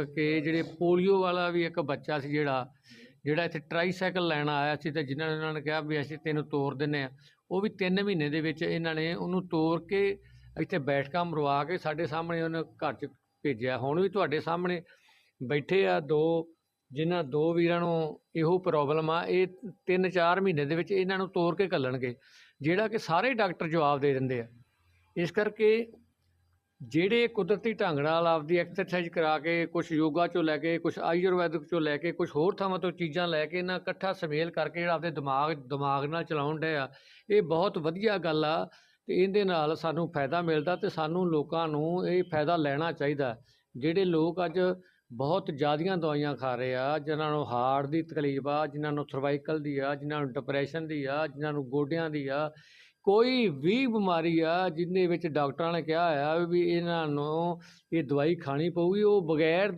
ਕਿ ਜਿਹੜੇ ਪੋਲੀਓ ਵਾਲਾ ਵੀ ਇੱਕ ਬੱਚਾ ਸੀ ਜਿਹੜਾ ਜਿਹੜਾ ਇੱਥੇ ਟਰਾਈਸਾਈਕਲ ਲੈਣ ਆਇਆ ਸੀ ਤੇ ਜਿਨ੍ਹਾਂ ਨੇ ਉਹਨਾਂ ਨੇ ਕਿਹਾ ਵੀ ਅਸੀਂ ਤੈਨੂੰ ਤੋਰ ਦਿੰਨੇ ਆ ਉਹ ਵੀ 3 ਮਹੀਨੇ ਦੇ ਵਿੱਚ ਇਹਨਾਂ ਨੇ ਉਹਨੂੰ ਤੋਰ ਕੇ ਇੱਥੇ ਬੈਠਕਾਂ ਮਰਵਾ ਕੇ ਸਾਡੇ ਸਾਹਮਣੇ ਉਹਨੇ ਘਰ 'ਚ ਭੇਜਿਆ। ਹੁਣ ਵੀ ਤੁਹਾਡੇ ਸਾਹਮਣੇ ਬੈਠੇ ਆ ਦੋ, ਜਿਨ੍ਹਾਂ ਦੋ ਵੀਰਾਂ ਨੂੰ ਇਹੋ ਪ੍ਰੋਬਲਮ ਆ। ਇਹ 3-4 ਮਹੀਨੇ ਦੇ ਵਿੱਚ ਇਹਨਾਂ ਨੂੰ ਤੋਰ ਕੇ ਕੱਲਣਗੇ ਜਿਹੜਾ ਕਿ ਸਾਰੇ ਡਾਕਟਰ ਜਵਾਬ ਦੇ ਦਿੰਦੇ ਆ। ਇਸ ਕਰਕੇ ਜਿਹੜੇ ਕੁਦਰਤੀ ਢੰਗ ਨਾਲ ਆਪਦੀ ਐਕਸਰਸਾਈਜ਼ ਕਰਾ ਕੇ ਕੁਝ ਯੋਗਾ ਚੋਂ ਲੈ ਕੇ ਕੁਝ ਆਯੁਰਵੈਦਿਕ ਚੋਂ ਲੈ ਕੇ ਕੁਝ ਹੋਰ ਥਾਵਾਂ ਤੋਂ ਚੀਜ਼ਾਂ ਲੈ ਕੇ ਇਹਨਾਂ ਇਕੱਠਾ ਸਮੇਲ ਕਰਕੇ ਜਿਹੜਾ ਆਪਦੇ ਦਿਮਾਗ ਦਿਮਾਗ ਨਾਲ ਚਲਾਉਣ ਡੇ ਆ, ਇਹ ਬਹੁਤ ਵਧੀਆ ਗੱਲ ਆ ਤੇ ਇਹਦੇ ਨਾਲ ਸਾਨੂੰ ਫਾਇਦਾ ਮਿਲਦਾ ਤੇ ਸਾਨੂੰ ਲੋਕਾਂ ਨੂੰ ਇਹ ਫਾਇਦਾ ਲੈਣਾ ਚਾਹੀਦਾ। ਜਿਹੜੇ ਲੋਕ ਅੱਜ ਬਹੁਤ ਜ਼ਿਆਦੀਆਂ ਦਵਾਈਆਂ ਖਾ ਰਹੇ ਆ, ਜਿਨ੍ਹਾਂ ਨੂੰ ਹਾਰਟ ਦੀ ਤਕਲੀਫ ਆ, ਜਿਨ੍ਹਾਂ ਨੂੰ ਸਰਵਾਈਕਲ ਦੀ ਆ, ਜਿਨ੍ਹਾਂ ਨੂੰ ਡਿਪਰੈਸ਼ਨ ਦੀ ਆ, ਜਿਨ੍ਹਾਂ ਨੂੰ ਗੋਡਿਆਂ ਦੀ ਆ ਕੋਈ ਵੀ ਬਿਮਾਰੀ ਆ ਜਿਹਦੇ ਵਿੱਚ ਡਾਕਟਰਾਂ ਨੇ ਕਿਹਾ ਆ ਵੀ ਇਹਨਾਂ ਨੂੰ ਇਹ ਦਵਾਈ ਖਾਣੀ ਪਊਗੀ, ਉਹ ਬਗੈਰ